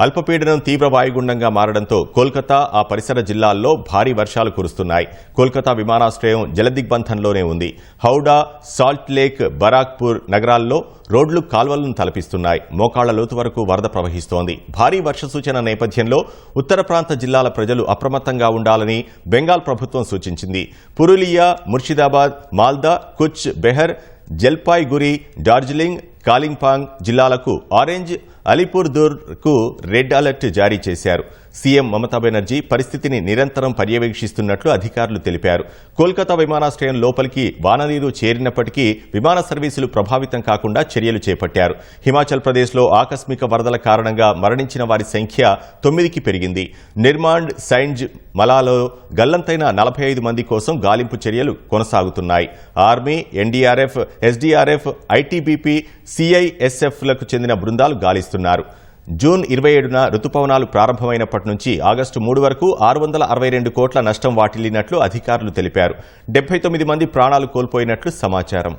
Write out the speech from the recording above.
అల్పపీడనం తీవ్ర వాయుగుండంగా మారడంతో కోల్కతా ఆ పరిసర జిల్లాల్లో భారీ వర్షాలు కురుస్తున్నాయి. కోల్కతా విమానాశ్రయం జలదిగ్బంధంలోనే ఉంది. హౌడా సాల్ట్ లేక్ బరాక్పూర్ నగరాల్లో రోడ్లు కాల్వలను తలపిస్తున్నాయి. మోకాళ్ళ లోతు వరకు వరద ప్రవహిస్తోంది. భారీ వర్ష సూచన నేపథ్యంలో ఉత్తర ప్రాంత జిల్లాల ప్రజలు అప్రమత్తంగా ఉండాలని బెంగాల్ ప్రభుత్వం సూచించింది. పురులియా ముర్షిదాబాద్ మాల్దా కుచ్ బెహర్ జల్పాయ్గురి డార్జిలింగ్ కాలింపాంగ్ జిల్లాలకు ఆరెంజ్ అలీపూర్దూర్కు రెడ్ అలర్ట్ జారీ చేశారు. సీఎం మమతా బెనర్జీ పరిస్థితిని నిరంతరం పర్యవేక్షిస్తున్నట్లు అధికారులు తెలిపారు. కోల్కతా విమానాశ్రయం లోపలికి వాననీరు చేరినప్పటికీ విమాన సర్వీసులు ప్రభావితం కాకుండా చర్యలు చేపట్టారు. హిమాచల్ ప్రదేశ్లో ఆకస్మిక వరదల కారణంగా మరణించిన వారి సంఖ్య తొమ్మిదికి పెరిగింది. నిర్మాండ్ సైంజ్ మలాలో గల్లంతైన నలభై ఐదు మంది కోసం గాలింపు చర్యలు కొనసాగుతున్నాయి. ఆర్మీ ఎన్డీఆర్ఎఫ్ ఎస్డీఆర్ఎఫ్ ఐటీబీపీ సిఐఎస్ఎఫ్లకు చెందిన బృందాలు గాలిస్తున్నారు. జూన్ ఇరవై ఏడున రుతుపవనాలు ప్రారంభమైనప్పటి నుంచి ఆగస్టు మూడు వరకు ఆరు వందల అరవై రెండు కోట్ల నష్టం వాటిల్లినట్లు అధికారులు తెలిపారు. డెబ్బై తొమ్మిది మంది ప్రాణాలు కోల్పోయినట్లు సమాచారం.